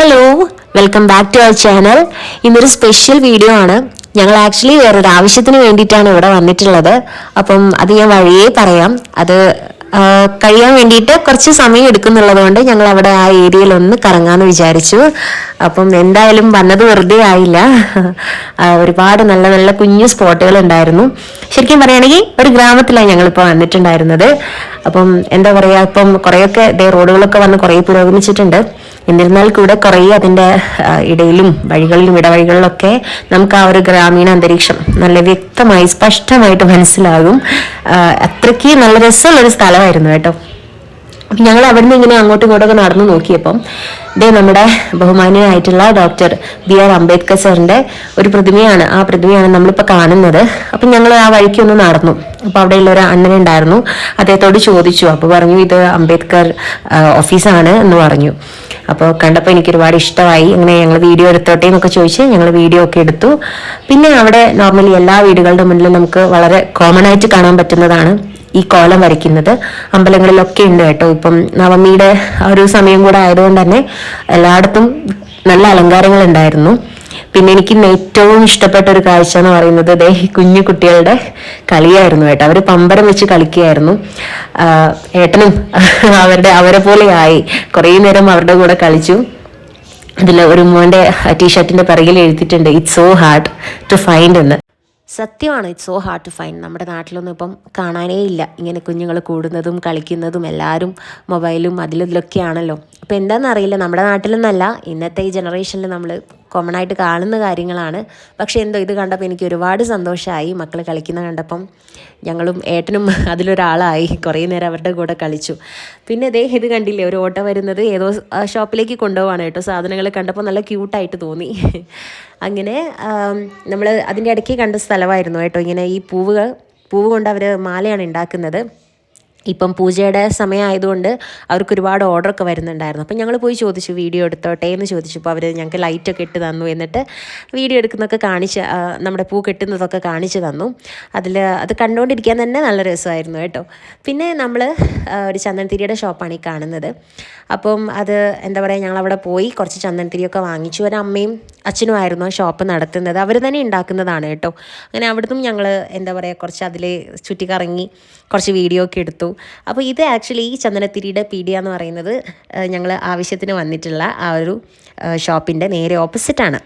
Hello welcome back to our channel ഇന്നൊരു special video ആണ്. ഞങ്ങൾ ആക്ച്വലി വേറൊരു ആവശ്യത്തിന് വേണ്ടിയിട്ടാണ് ഇവിടെ വന്നിട്ടുള്ളത്. അപ്പം അത് ഞാൻ വഴിയേ പറയാം. അത് കഴിയാൻ വേണ്ടിയിട്ട് കുറച്ച് സമയം എടുക്കുന്നുള്ളത് കൊണ്ട് ഞങ്ങൾ അവിടെ ആ ഏരിയയിൽ ഒന്ന് കറങ്ങാമെന്ന് വിചാരിച്ചു. അപ്പം എന്തായാലും വന്നത് വെറുതെ ആയില്ല. ഒരുപാട് നല്ല നല്ല കുഞ്ഞു സ്പോട്ടുകൾ ഉണ്ടായിരുന്നു. ശരിക്കും പറയുകയാണെങ്കിൽ ഒരു ഗ്രാമത്തിലാണ് ഞങ്ങളിപ്പോൾ വന്നിട്ടുണ്ടായിരുന്നത്. അപ്പം എന്താ പറയുക ഇപ്പം കുറേയൊക്കെ ദേ റോഡുകളൊക്കെ വന്ന് കുറേ പുരോഗമിച്ചിട്ടുണ്ട്. എന്നിരുന്നാൽ കൂടെ കുറേ അതിന്റെ ഇടയിലും വഴികളിലും ഇടവഴികളിലൊക്കെ നമുക്ക് ആ ഒരു ഗ്രാമീണ അന്തരീക്ഷം നല്ല വ്യക്തമായി സ്പഷ്ടമായിട്ട് മനസ്സിലാകും. അത്രയ്ക്ക് നല്ല രസമുള്ളൊരു സ്ഥലമായിരുന്നു കേട്ടോ. ഞങ്ങൾ അവിടുന്ന് ഇങ്ങനെ അങ്ങോട്ടും ഇങ്ങോട്ടൊക്കെ നടന്നു നോക്കിയപ്പം ഇതേ നമ്മുടെ ബഹുമാനിയായിട്ടുള്ള ഡോക്ടർ ബി ആർ അംബേദ്കർ സാറിന്റെ ഒരു പ്രതിമയാണ്. ആ പ്രതിമയാണ് നമ്മളിപ്പോൾ കാണുന്നത്. അപ്പം ഞങ്ങൾ ആ വഴിക്ക് ഒന്ന് നടന്നു. അപ്പോൾ അവിടെയുള്ള ഒരു അണ്ണൻ ഉണ്ടായിരുന്നു. അദ്ദേഹത്തോട് ചോദിച്ചു. അപ്പോൾ പറഞ്ഞു ഇത് അംബേദ്കർ ഓഫീസാണ് എന്ന് പറഞ്ഞു. അപ്പോൾ കണ്ടപ്പോൾ എനിക്ക് ഒരുപാട് ഇഷ്ടമായി. ഇങ്ങനെ ഞങ്ങൾ വീഡിയോ എടുത്തോട്ടെ എന്നൊക്കെ ചോദിച്ച് ഞങ്ങൾ വീഡിയോ ഒക്കെ എടുത്തു. പിന്നെ അവിടെ നോർമലി എല്ലാ വീടുകളുടെ മുന്നിലും നമുക്ക് വളരെ കോമൺ ആയിട്ട് കാണാൻ പറ്റുന്നതാണ്. ഈ കോലം വരയ്ക്കുന്നത്. അമ്പലങ്ങളിലൊക്കെ ഉണ്ട് കേട്ടോ. ഇപ്പം നവമിയുടെ ഒരു സമയം കൂടെ ആയതുകൊണ്ട് തന്നെ എല്ലായിടത്തും നല്ല അലങ്കാരങ്ങൾ ഉണ്ടായിരുന്നു. പിന്നെ എനിക്ക് ഏറ്റവും ഇഷ്ടപ്പെട്ട ഒരു കാഴ്ച എന്ന് പറയുന്നത് ദേ കുഞ്ഞു കുട്ടികളുടെ കളിയായിരുന്നു കേട്ടോ. അവർ പമ്പരം വെച്ച് കളിക്കുകയായിരുന്നു. ഏട്ടനും അവരുടെ അവരെ പോലെ ആയി. കുറേ നേരം അവരുടെ കൂടെ കളിച്ചു. അതിൽ ഒരു മോന്റെ ടീഷർട്ടിന്റെ പിറകിൽ എഴുതിയിട്ടുണ്ട് it's so hard to find എന്ന്. സത്യമാണ് it's so hard to find നമ്മുടെ നാട്ടിലൊന്നും ഇപ്പം കാണാനേ ഇല്ല. ഇങ്ങനെ കുഞ്ഞുങ്ങൾ കൂടുന്നതും കളിക്കുന്നതും എല്ലാവരും മൊബൈലും അതിലും ഇതിലൊക്കെയാണല്ലോ. അപ്പോൾ എന്താണെന്നറിയില്ല നമ്മുടെ നാട്ടിലെന്നല്ല. ഇന്നത്തെ ഈ ജനറേഷനിൽ നമ്മൾ കോമൺ ആയിട്ട് കാണുന്ന കാര്യങ്ങളാണ്. പക്ഷേ എന്തോ ഇത് കണ്ടപ്പോൾ എനിക്ക് ഒരുപാട് സന്തോഷമായി മക്കൾ കളിക്കുന്ന കണ്ടപ്പം ഞങ്ങളും ഏട്ടനും അതിലൊരാളായി. കുറേ നേരം അവരുടെ കൂടെ കളിച്ചു. പിന്നെ ദേ ഇത് കണ്ടില്ലേ? ഒരു ഓട്ടോ വരുന്നത് ഏതോ ഷോപ്പിലേക്ക് കൊണ്ടുപോവാണ് കേട്ടോ. സാധനങ്ങൾ കണ്ടപ്പോൾ നല്ല ക്യൂട്ടായിട്ട് തോന്നി. അങ്ങനെ നമ്മൾ അതിന്റെ ഇടയ്ക്ക് കണ്ട സ്ഥലമായിരുന്നു കേട്ടോ. ഇങ്ങനെ ഈ പൂവുകൾ പൂവ് കൊണ്ട് അവർ മാലയാണ് ഉണ്ടാക്കുന്നത്. ഇപ്പം പൂജയുടെ സമയമായതുകൊണ്ട് അവർക്ക് ഒരുപാട് ഓർഡറൊക്കെ വരുന്നുണ്ടായിരുന്നു. അപ്പം ഞങ്ങൾ പോയി ചോദിച്ചു വീഡിയോ എടുത്തോട്ടെ? എന്ന് ചോദിച്ചപ്പോൾ അവർ ഞങ്ങൾക്ക് ലൈറ്റൊക്കെ ഇട്ട് തന്നു എന്നിട്ട് വീഡിയോ എടുക്കുന്നൊക്കെ കാണിച്ച് നമ്മുടെ പൂ കെട്ടുന്നതൊക്കെ കാണിച്ചു തന്നു. അതിൽ അത് കണ്ടുകൊണ്ടിരിക്കാൻ തന്നെ നല്ല രസമായിരുന്നു കേട്ടോ. പിന്നെ നമ്മൾ ഒരു ചന്ദനത്തിരിയുടെ ഷോപ്പാണ് ഈ കാണുന്നത്. അപ്പം അത് എന്താ പറയുക ഞങ്ങളവിടെ പോയി കുറച്ച് ചന്ദനത്തിരിയൊക്കെ വാങ്ങിച്ചു. ഒരു അമ്മയും അച്ഛനും ആയിരുന്നു ആ ഷോപ്പ് നടത്തുന്നത്. അവർ തന്നെ ഉണ്ടാക്കുന്നതാണ് കേട്ടോ. അങ്ങനെ അവിടുന്ന് ഞങ്ങൾ എന്താ പറയുക കുറച്ച് അതിൽ ചുറ്റിക്കറങ്ങി കുറച്ച് വീഡിയോ ഒക്കെ എടുത്തു. അപ്പോൾ ഇത് ആക്ച്വലി ഈ ചന്ദനത്തിരിയുടെ പീഡിയ എന്ന് പറയുന്നത് ഞങ്ങൾ ആവശ്യത്തിന് വന്നിട്ടുള്ള ആ ഒരു ഷോപ്പിന്റെ നേരെ ഓപ്പോസിറ്റാണ്.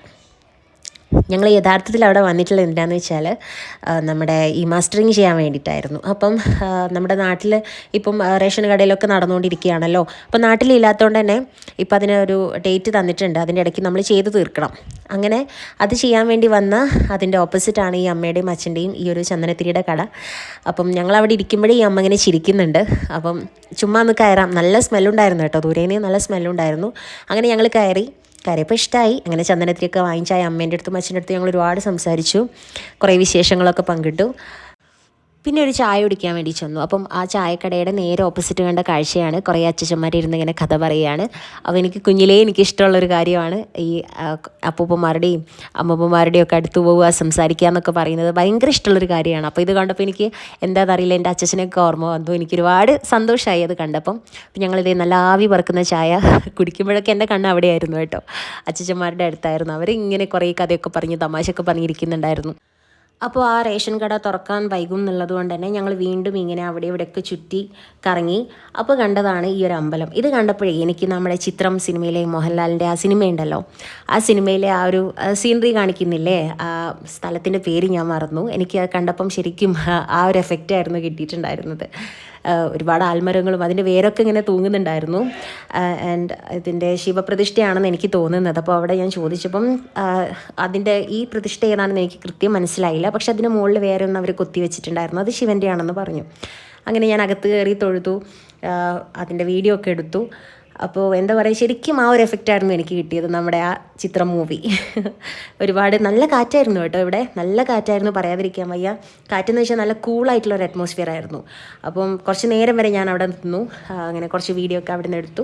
ഞങ്ങൾ യഥാർത്ഥത്തിൽ അവിടെ വന്നിട്ടുള്ള എന്താണെന്ന് വെച്ചാൽ നമ്മുടെ ഈ മാസ്റ്ററിങ് ചെയ്യാൻ വേണ്ടിയിട്ടായിരുന്നു. അപ്പം നമ്മുടെ നാട്ടിൽ ഇപ്പം റേഷൻ കടയിലൊക്കെ നടന്നുകൊണ്ടിരിക്കുകയാണല്ലോ. അപ്പം നാട്ടിലില്ലാത്തതുകൊണ്ട് തന്നെ ഇപ്പം അതിനൊരു ഡേറ്റ് തന്നിട്ടുണ്ട്. അതിന്റെ ഇടയ്ക്ക് നമ്മൾ ചെയ്ത് തീർക്കണം. അങ്ങനെ അത് ചെയ്യാൻ വേണ്ടി വന്ന അതിന്റെ ഓപ്പോസിറ്റാണ് ഈ അമ്മയുടെയും അച്ഛന്റെയും ഈ ഒരു ചന്ദനത്തിരിയുടെ കട. അപ്പം ഞങ്ങൾ അവിടെ ഇരിക്കുമ്പോഴേ ഈ അമ്മ ഇങ്ങനെ ചിരിക്കുന്നുണ്ട്. അപ്പം ചുമ്മാ ഒന്ന് കയറാം. നല്ല സ്മെല്ലുണ്ടായിരുന്നു കേട്ടോ. ദൂരേനെ നല്ല സ്മെല്ലുണ്ടായിരുന്നു. അങ്ങനെ ഞങ്ങൾ കയറി. കയറിയപ്പോൾ ഇഷ്ടമായി അങ്ങനെ ചന്ദനത്തിരിയൊക്കെ വാങ്ങിച്ചായി അമ്മേന്റെ അടുത്തും അച്ഛന്റെ അടുത്തും ഞങ്ങൾ ഒരുപാട് സംസാരിച്ചു. കുറേ വിശേഷങ്ങളൊക്കെ പങ്കിട്ടു. പിന്നെ ഒരു ചായ കുടിക്കാൻ വേണ്ടി ചെന്നു. അപ്പം ആ ചായക്കടയുടെ നേരെ ഓപ്പോസിറ്റ് കണ്ട കാഴ്ചയാണ്. കുറേ അച്ഛച്ചന്മാരിരുന്ന് ഇങ്ങനെ കഥ പറയുകയാണ്. അപ്പോൾ എനിക്ക് കുഞ്ഞിലേ എനിക്ക് ഇഷ്ടമുള്ളൊരു കാര്യമാണ് ഈ അപ്പൂപ്പന്മാരുടെയും അമ്മൂപ്പന്മാരുടെയും ഒക്കെ അടുത്ത് പോവുക സംസാരിക്കുക എന്നൊക്കെ പറയുന്നത് ഭയങ്കര ഇഷ്ടമുള്ളൊരു കാര്യമാണ്. അപ്പോൾ ഇത് കണ്ടപ്പോൾ എനിക്ക് എന്താണെന്നറിയില്ല എന്റെ അച്ഛനൊക്കെ ഓർമ്മ വന്നു. എനിക്ക് ഒരുപാട് സന്തോഷമായി അത് കണ്ടപ്പം. ഞങ്ങളിത് നല്ല ആവി പറക്കുന്ന ചായ കുടിക്കുമ്പോഴൊക്കെ എന്റെ കണ്ണ് അവിടെയായിരുന്നു കേട്ടോ. അച്ഛച്ചന്മാരുടെ അടുത്തായിരുന്നു. അവരിങ്ങനെ കുറേ കഥയൊക്കെ പറഞ്ഞ് തമാശയൊക്കെ പറഞ്ഞിരിക്കുന്നുണ്ടായിരുന്നു. അപ്പോൾ ആ റേഷൻ കട തുറക്കാൻ വൈകും എന്നുള്ളത് കൊണ്ട് തന്നെ ഞങ്ങൾ വീണ്ടും ഇങ്ങനെ അവിടെ ഇവിടെയൊക്കെ ചുറ്റി കറങ്ങി. അപ്പോൾ കണ്ടതാണ് ഈ ഒരു അമ്പലം. ഇത് കണ്ടപ്പോഴേ എനിക്ക് നമ്മുടെ ചിത്രം സിനിമയിലെ മോഹൻലാലിന്റെ ആ സിനിമയുണ്ടല്ലോ ആ സിനിമയിലെ ആ ഒരു സീനറി കാണിക്കുന്നില്ലേ? ആ സ്ഥലത്തിന്റെ പേര് ഞാൻ മറന്നു. എനിക്ക് കണ്ടപ്പം ശരിക്കും ആ- ഒരു എഫക്റ്റ് ആയിരുന്നു കിട്ടിയിട്ടുണ്ടായിരുന്നത്. ഒരുപാട് ആൽമരങ്ങളും അതിന്റെ വേരൊക്കെ ഇങ്ങനെ തൂങ്ങുന്നുണ്ടായിരുന്നു. ആൻഡ് ഇതിന്റെ ശിവപ്രതിഷ്ഠയാണെന്ന് എനിക്ക് തോന്നുന്നത്. അപ്പോൾ അവിടെ ഞാൻ ചോദിച്ചപ്പം അതിന്റെ ഈ പ്രതിഷ്ഠ ഏതാണെന്ന് എനിക്ക് കൃത്യം മനസ്സിലായില്ല. പക്ഷെ അതിന് മുകളിൽ വേറെ ഒന്ന് അവർ കൊത്തി വെച്ചിട്ടുണ്ടായിരുന്നു. അത് ശിവന്റെ ആണെന്ന് പറഞ്ഞു. അങ്ങനെ ഞാൻ അകത്ത് കയറി തൊഴുതു. അതിന്റെ വീഡിയോ ഒക്കെ എടുത്തു. അപ്പോൾ എന്താ പറയുക ശരിക്കും ആ ഒരു എഫക്റ്റ് ആയിരുന്നു എനിക്ക് കിട്ടിയത് നമ്മുടെ ആ ചിത്രം മൂവി ഒരുപാട് നല്ല കാറ്റായിരുന്നു കേട്ടോ ഇവിടെ. നല്ല കാറ്റായിരുന്നു പറയാതിരിക്കാൻ വയ്യ. കാറ്റെന്ന് വെച്ചാൽ നല്ല കൂളായിട്ടുള്ള ഒരു അറ്റ്മോസ്ഫിയർ ആയിരുന്നു. അപ്പം കുറച്ച് നേരം വരെ ഞാൻ അവിടെ നിന്നു. അങ്ങനെ കുറച്ച് വീഡിയോ ഒക്കെ അവിടെ നിന്ന് എടുത്തു.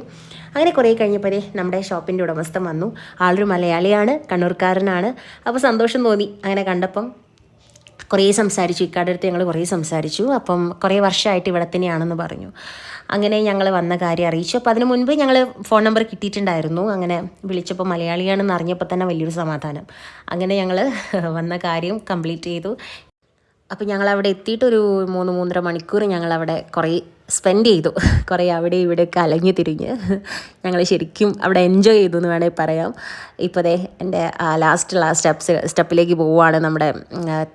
അങ്ങനെ കുറേ കഴിഞ്ഞപ്പോൾ നമ്മുടെ ഷോപ്പിന്റെ ഉടമസ്ഥൻ വന്നു. ആളൊരു മലയാളിയാണ് കണ്ണൂർക്കാരനാണ്. അപ്പോൾ സന്തോഷം തോന്നി. അങ്ങനെ കണ്ടപ്പം കുറേ സംസാരിച്ചു. ഇക്കാടെ അടുത്ത് ഞങ്ങൾ കുറേ സംസാരിച്ചു. അപ്പം കുറേ വർഷമായിട്ട് ഇവിടെ തന്നെയാണെന്ന് പറഞ്ഞു. അങ്ങനെ ഞങ്ങൾ വന്ന കാര്യം അറിയിച്ചു. അപ്പോൾ അതിന് മുൻപ് ഞങ്ങൾ ഫോൺ നമ്പർ കിട്ടിയിട്ടുണ്ടായിരുന്നു. അങ്ങനെ വിളിച്ചപ്പോൾ മലയാളിയാണെന്ന് അറിഞ്ഞപ്പോൾ തന്നെ വലിയൊരു സമാധാനം. അങ്ങനെ ഞങ്ങൾ വന്ന കാര്യം കംപ്ലീറ്റ് ചെയ്തു. അപ്പോൾ ഞങ്ങൾ അവിടെ എത്തിയിട്ടൊരു മൂന്ന് മൂന്നര മണിക്കൂർ ഞങ്ങൾ അവിടെ കുറേ സ്പെൻഡ് ചെയ്തു. കുറേ അവിടെ ഇവിടെ ഒക്കെ അലഞ്ഞു തിരിഞ്ഞ്. ഞങ്ങൾ ശരിക്കും അവിടെ എൻജോയ് ചെയ്തു എന്ന് വേണമെങ്കിൽ പറയാം. ഇപ്പോൾ ദേ എന്റെ ലാസ്റ്റ് ലാസ്റ്റ് സ്റ്റെപ്സ് സ്റ്റെപ്പിലേക്ക് പോവുകയാണ് നമ്മുടെ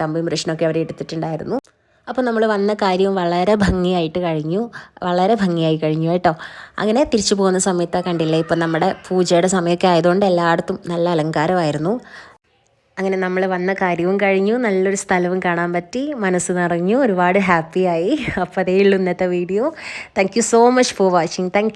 തമ്പി മൃഷ്ണൊക്കെ അവിടെ എടുത്തിട്ടുണ്ടായിരുന്നു. അപ്പോൾ നമ്മൾ വന്ന കാര്യം വളരെ ഭംഗിയായിട്ട് കഴിഞ്ഞു. വളരെ ഭംഗിയായി കഴിഞ്ഞു കേട്ടോ. അങ്ങനെ തിരിച്ചു പോകുന്ന സമയത്ത് കണ്ടില്ലേ ഇപ്പം നമ്മുടെ പൂജയുടെ സമയമൊക്കെ ആയതുകൊണ്ട് എല്ലായിടത്തും നല്ല അലങ്കാരമായിരുന്നു. അങ്ങനെ നമ്മൾ വന്ന കാര്യവും കഴിഞ്ഞു. നല്ലൊരു സ്ഥലവും കാണാൻ പറ്റി. മനസ്സ് നിറഞ്ഞു. ഒരുപാട് ഹാപ്പിയായി. അപ്പോൾ അതേ ഉള്ളൂ ഇന്നത്തെ video. Thank so much for watching thank